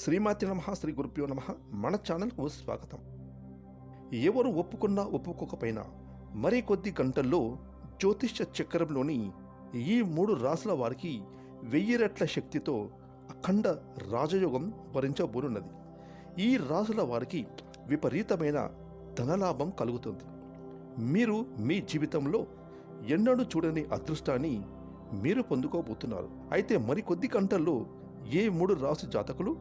శ్రీమాతి నమ శ్రీ గురుభ్యో నమ. మన ఛానల్కు స్వాగతం. ఎవరు ఒప్పుకున్నా ఒప్పుకోకపోయినా మరి కొద్ది గంటల్లో జ్యోతిష్య చక్రంలోని ఈ మూడు రాసుల వారికి వెయ్యి రెట్ల శక్తితో అఖండ రాజయోగం వరించబోనున్నది ఈ రాసుల వారికి విపరీతమైన ధనలాభం కలుగుతుంది. మీరు మీ జీవితంలో ఎన్నడూ చూడని అదృష్టాన్ని మీరు పొందుకోబోతున్నారు. అయితే మరికొద్ది గంటల్లో ఏ మూడు రాసు జాతకులు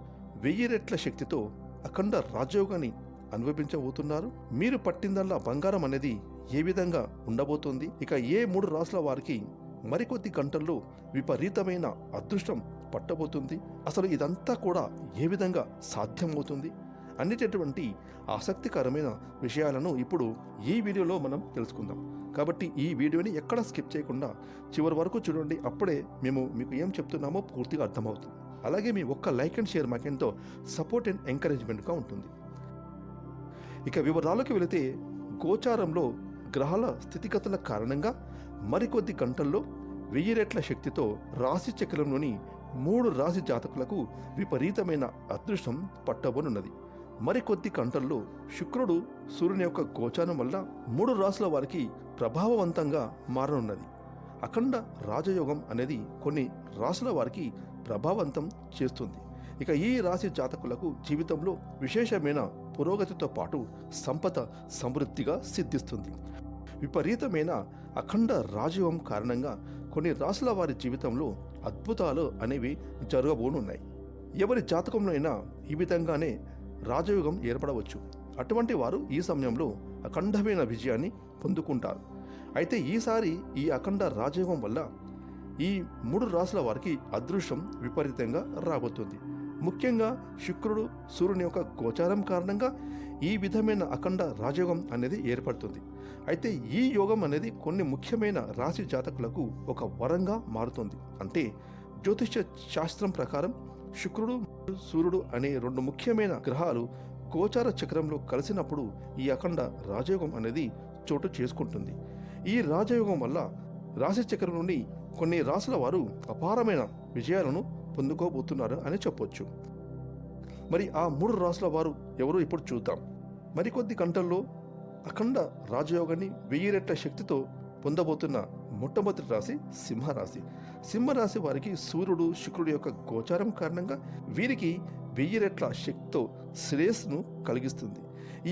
వెయ్యి రెట్ల శక్తితో అఖండ రాజయోగాన్ని అనుభవించబోతున్నారు. మీరు పట్టిందల్లా బంగారం అనేది ఏ విధంగా ఉండబోతోంది? ఇక ఏ మూడు రాసుల వారికి మరికొద్ది గంటల్లో విపరీతమైన అదృష్టం పట్టబోతుంది. అసలు ఇదంతా కూడా ఏ విధంగా సాధ్యమవుతుంది? అన్నిటటువంటి ఆసక్తికరమైన విషయాలను ఇప్పుడు ఈ వీడియోలో మనం తెలుసుకుందాం. కాబట్టి ఈ వీడియోని ఎక్కడ స్కిప్ చేయకుండా చివరి వరకు చూడండి. అప్పుడే మేము మీకు ఏం చెప్తున్నామో పూర్తిగా అర్థమవుతుంది. అలాగే మీ ఒక్క లైక్ అండ్ షేర్ మాకెంతో సపోర్ట్ అండ్ ఎంకరేజ్మెంట్గా ఉంటుంది. ఇక వివరాలకు వెళితే గోచారంలో గ్రహాల స్థితిగతుల కారణంగా మరికొద్ది గంటల్లో వెయ్యి రెట్ల శక్తితో రాశి చక్రంలోని మూడు రాశి జాతకులకు విపరీతమైన అదృష్టం పట్టబోనున్నది. మరికొద్ది గంటల్లో శుక్రుడు సూర్యుని యొక్క గోచారం వల్ల మూడు రాసుల వారికి ప్రభావవంతంగా మారనున్నది. అఖండ రాజయోగం అనేది కొన్ని రాసుల వారికి ప్రభావవంతం చేస్తుంది. ఇక ఈ రాశి జాతకులకు జీవితంలో విశేషమైన పురోగతితో పాటు సంపద సమృద్ధిగా సిద్ధిస్తుంది. విపరీతమైన అఖండ రాజీవం కారణంగా కొన్ని రాసుల వారి జీవితంలో అద్భుతాలు అనేవి జరగబోనున్నాయి. ఎవరి జాతకంలో అయినా ఈ విధంగానే రాజయోగం ఏర్పడవచ్చు. అటువంటి వారు ఈ సమయంలో అఖండమైన విజయాన్ని పొందుకుంటారు. అయితే ఈసారి ఈ అఖండ రాజయోగం వల్ల ఈ మూడు రాసుల వారికి అదృష్టం విపరీతంగా రాబోతుంది. ముఖ్యంగా శుక్రుడు సూర్యుని యొక్క గోచారం కారణంగా ఈ విధమైన అఖండ రాజయోగం అనేది ఏర్పడుతుంది. అయితే ఈ యోగం అనేది కొన్ని ముఖ్యమైన రాశి జాతకులకు ఒక వరంగా మారుతుంది. అంటే జ్యోతిష్య శాస్త్రం ప్రకారం శుక్రుడు సూర్యుడు అనే రెండు ముఖ్యమైన గ్రహాలు గోచార చక్రంలో కలిసినప్పుడు ఈ అఖండ రాజయోగం అనేది చోటు చేసుకుంటుంది. ఈ రాజయోగం వల్ల రాశి చక్రం నుండి కొన్ని రాసుల వారు అపారమైన విజయాలను పొందుకోబోతున్నారు అని చెప్పొచ్చు. మరి ఆ మూడు రాసుల వారు ఎవరు ఇప్పుడు చూద్దాం. మరికొద్ది గంటల్లో అఖండ రాజయోగాన్ని వెయ్యి రెట్ల శక్తితో పొందబోతున్న మొట్టమొదటి రాశి సింహరాశి. సింహరాశి వారికి సూర్యుడు శుక్రుడు యొక్క గోచారం కారణంగా వీరికి వెయ్యి రెట్ల శక్తితో శ్రేయస్సును కలిగిస్తుంది.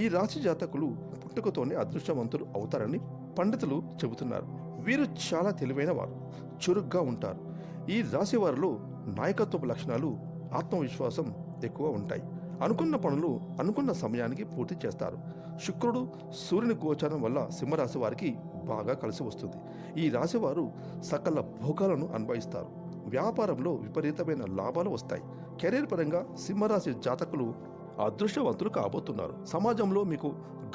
ఈ రాశి జాతకులు పుట్టుకతోనే అదృష్టవంతులు అవుతారని పండితులు చెబుతున్నారు. వీరు చాలా తెలివైన వారు. చురుగ్గా ఉంటారు. ఈ రాశివారిలో నాయకత్వపు లక్షణాలు ఆత్మవిశ్వాసం ఎక్కువ ఉంటాయి. అనుకున్న పనులు అనుకున్న సమయానికి పూర్తి చేస్తారు. శుక్రుడు సూర్యుని గోచారం వల్ల సింహరాశి వారికి బాగా కలిసి వస్తుంది. ఈ రాశివారు సకల భోగాలను అనుభవిస్తారు. వ్యాపారంలో విపరీతమైన లాభాలు వస్తాయి. కెరీర్ పరంగా సింహరాశి జాతకులు అదృష్టవంతులు కాబోతున్నారు. సమాజంలో మీకు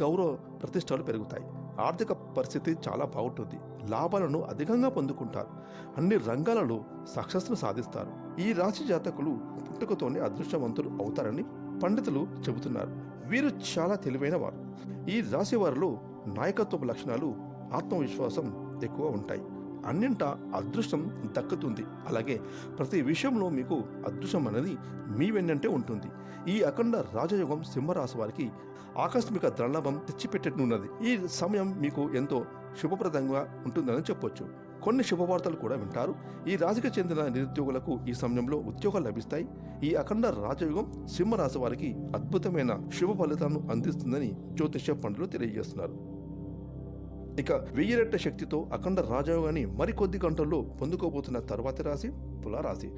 గౌరవ ప్రతిష్టలు పెరుగుతాయి. ఆర్థిక పరిస్థితి చాలా బాగుంటుంది. లాభాలను అధికంగా పొందుకుంటారు. అన్ని రంగాలలో సక్సెస్ను సాధిస్తారు. ఈ రాశి జాతకులు పుట్టుకతోనే అదృష్టవంతులు అవుతారని పండితులు చెబుతున్నారు. వీరు చాలా తెలివైన వారు. ఈ రాశి వారిలో నాయకత్వపు లక్షణాలు ఆత్మవిశ్వాసం ఎక్కువ ఉంటాయి. అన్నింట అదృష్టం దక్కుతుంది. అలాగే ప్రతి విషయంలో మీకు అదృష్టం అనేది మీ వెన్నంటే ఉంటుంది. ఈ అఖండ రాజయోగం సింహరాశి వారికి ఆకస్మిక ధనలాభం తెచ్చిపెట్టనున్నది. ఈ సమయం మీకు ఎంతో శుభప్రదంగా ఉంటుందని చెప్పొచ్చు. కొన్ని శుభవార్తలు కూడా వింటారు. ఈ రాశికి చెందిన నిరుద్యోగులకు ఈ సమయంలో ఉద్యోగాలు లభిస్తాయి. ఈ అఖండ రాజయుగం సింహరాశి వారికి అద్భుతమైన శుభ ఫలితాలను అందిస్తుందని జ్యోతిష్య పండులు తెలియజేస్తున్నారు. ఇక వెయ్యి రెట్ల శక్తితో అఖండ రాజయోగాన్ని మరికొద్ది గంటల్లో పొందుకోబోతున్న తర్వాతి రాశి తులారాశి.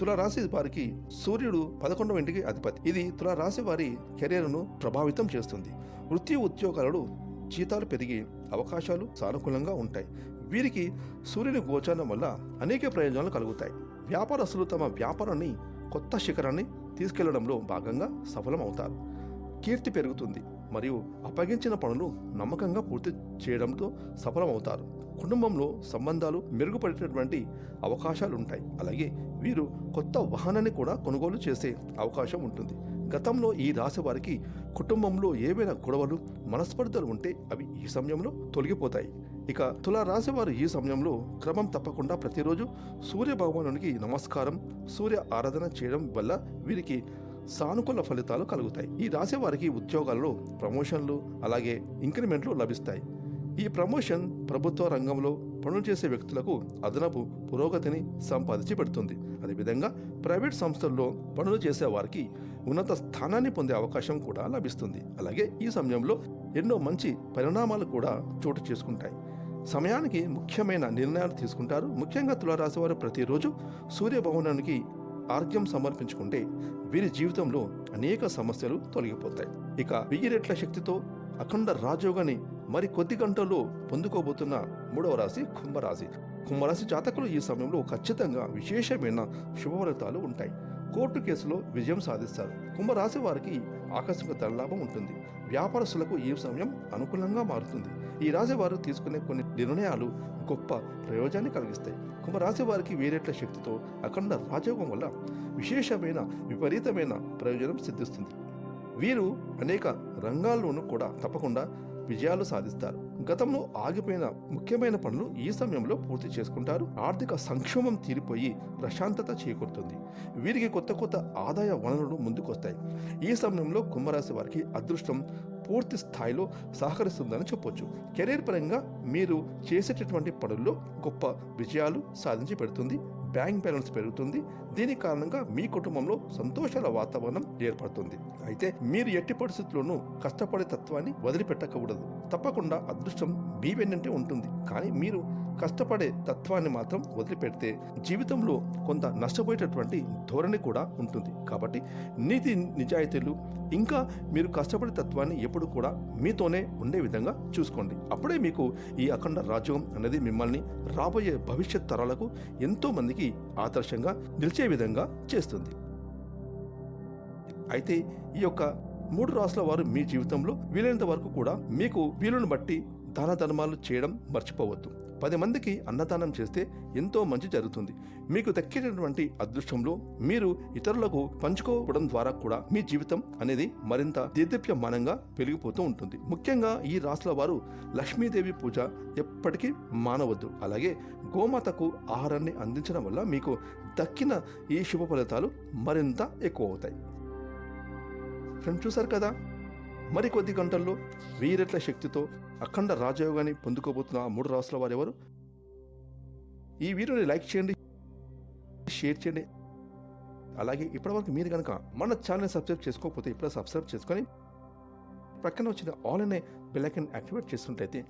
తులారాశి వారికి సూర్యుడు పదకొండవ ఇంటికి అధిపతి. ఇది తులారాశి వారి కెరీర్ను ప్రభావితం చేస్తుంది. వృత్తి ఉద్యోగాలలో జీతాలు పెరిగి అవకాశాలు సానుకూలంగా ఉంటాయి. వీరికి సూర్యుని గోచరణం వల్ల అనేక ప్రయోజనాలు కలుగుతాయి. వ్యాపారస్తులు తమ వ్యాపారాన్ని కొత్త శిఖరాన్ని తీసుకెళ్ళడంలో భాగంగా సఫలం అవుతారు కీర్తి పెరుగుతుంది మరియు అప్పగించిన పనులు నమ్మకంగా పూర్తి చేయడంతో సఫలమవుతారు. కుటుంబంలో సంబంధాలు మెరుగుపడేటటువంటి అవకాశాలు ఉంటాయి అలాగే వీరు కొత్త వాహనాన్ని కూడా కొనుగోలు చేసే అవకాశం ఉంటుంది. గతంలో ఈ రాశి వారికి కుటుంబంలో ఏవైనా గొడవలు మనస్పర్ధలు ఉంటే అవి ఈ సమయంలో తొలగిపోతాయి. ఇక తులా రాశి వారు ఈ సమయంలో క్రమం తప్పకుండా ప్రతిరోజు సూర్య భగవానునికి నమస్కారం సూర్య ఆరాధన చేయడం వల్ల వీరికి సానుకూల ఫలితాలు కలుగుతాయి. ఈ రాశి వారికి ఉద్యోగాల్లో ప్రమోషన్లు అలాగే ఇంక్రిమెంట్లు లభిస్తాయి. ఈ ప్రమోషన్ ప్రభుత్వ రంగంలో పనులు చేసే వ్యక్తులకు అదనపు పురోగతిని సంపాదించి పెడుతుంది. అదేవిధంగా ప్రైవేట్ సంస్థల్లో పనులు చేసే వారికి ఉన్నత స్థానాన్ని పొందే అవకాశం కూడా లభిస్తుంది. అలాగే ఈ సమయంలో ఎన్నో మంచి పరిణామాలు కూడా చోటు చేసుకుంటాయి. సమయానికి ముఖ్యమైన నిర్ణయాలు తీసుకుంటారు. ముఖ్యంగా తులారాశి వారు ప్రతిరోజు సూర్యభవనానికి ఆర్ఘ్యం సమర్పించుకుంటే వీరి జీవితంలో అనేక సమస్యలు తొలగిపోతాయి. ఇక వెయ్యి రెట్ల శక్తితో అఖండ రాజయోగాన్ని మరి కొద్ది గంటల్లో పొందుకోబోతున్న మూడవ రాశి కుంభరాశి. కుంభరాశి జాతకులు ఈ సమయంలో ఖచ్చితంగా విశేషమైన శుభ ఫలితాలు ఉంటాయి. కోర్టు కేసులో విజయం సాధిస్తారు. కుంభరాశి వారికి ఆకస్మిక ధనలాభం ఉంటుంది. వ్యాపారస్తులకు ఈ సమయం అనుకూలంగా మారుతుంది. ఈ రాశివారు తీసుకునే కొన్ని నిర్ణయాలు గొప్ప ప్రయోజనాన్ని కలిగిస్తాయి. కుంభరాశి వారికి వేరేట్ల శక్తితో అఖండ రాజయోగం వల్ల విశేషమైన విపరీతమైన ప్రయోజనం సిద్ధిస్తుంది. వీరు అనేక రంగాల్లోనూ కూడా తప్పకుండా విజయాలు సాధిస్తారు. గతంలో ఆగిపోయిన ముఖ్యమైన పనులు ఈ సమయంలో పూర్తి చేసుకుంటారు. ఆర్థిక సంక్షోభం తీరిపోయి ప్రశాంతత చేకూరుతుంది. వీరికి కొత్త కొత్త ఆదాయ వనరులు ముందుకొస్తాయి. ఈ సమయంలో కుంభరాశి వారికి అదృష్టం పూర్తి స్థాయిలో సహకరిస్తుందని చెప్పొచ్చు. కెరీర్ పరంగా మీరు చేసేటటువంటి పనుల్లో గొప్ప విజయాలు సాధించి పెడుతుంది. బ్యాంక్ బ్యాలెన్స్ పెరుగుతుంది. దీని కారణంగా మీ కుటుంబంలో సంతోషాల వాతావరణం ఏర్పడుతుంది. అయితే మీరు ఎట్టి పరిస్థితుల్లోనూ కష్టపడే తత్వాన్ని వదిలిపెట్టకూడదు. తప్పకుండా అదృష్టం మీ వెన్నంటే ఉంటుంది. కానీ మీరు కష్టపడే తత్వాన్ని మాత్రం వదిలిపెడితే జీవితంలో కొంత నష్టపోయేటటువంటి ధోరణి కూడా ఉంటుంది. కాబట్టి నీతి నిజాయితీలు ఇంకా మీరు కష్టపడే తత్వాన్ని ఎప్పుడు కూడా మీతోనే ఉండే విధంగా చూసుకోండి. అప్పుడే మీకు ఈ అఖండ రాజ్యం అనేది మిమ్మల్ని రాబోయే భవిష్యత్ తరాలకు ఎంతో మందికి ఆదర్శంగా నిలిచే విధంగా చేస్తుంది. అయితే ఈ యొక్క మూడు రాసుల వారు మీ జీవితంలో వీలైనంత వరకు కూడా మీకు వీలును బట్టి దాన ధర్మాలు చేయడం మర్చిపోవద్దు. పది మందికి అన్నదానం చేస్తే ఎంతో మంచి జరుగుతుంది. మీకు దక్కేటటువంటి అదృష్టంలో మీరు ఇతరులకు పంచుకోవడం ద్వారా కూడా మీ జీవితం అనేది మరింత దేదీప్యమానంగా పెరిగిపోతూ ఉంటుంది. ముఖ్యంగా ఈ రాసుల వారు లక్ష్మీదేవి పూజ ఎప్పటికీ మానవద్దు. అలాగే గోమాతకు ఆహారాన్ని అందించడం వల్ల మీకు దక్కిన ఈ శుభ ఫలితాలు మరింత ఎక్కువ అవుతాయి. ఫ్రెండ్స్ చూసారు కదా? మరి కొద్ది గంటల్లో వీరెట్ల శక్తితో అఖండ రాజయోగాన్ని పొందుకోబోతున్న ఆ మూడు రాసుల వారెవరు? ఈ వీడియోని లైక్ చేయండి షేర్ చేయండి. అలాగే ఇప్పటివరకు మీరు కనుక మన ఛానల్ సబ్స్క్రైబ్ చేసుకోకపోతే ఇప్పుడే సబ్స్క్రైబ్ చేసుకొని పక్కన వచ్చిన ఆల్ అనే బెల్లైకన్ యాక్టివేట్ చేస్తుంటైతే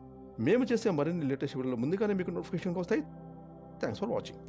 మేము చేసే మరిన్ని లేటెస్ట్ వీడియోలు ముందుగానే మీకు నోటిఫికేషన్ వస్తాయి. Thanks for watching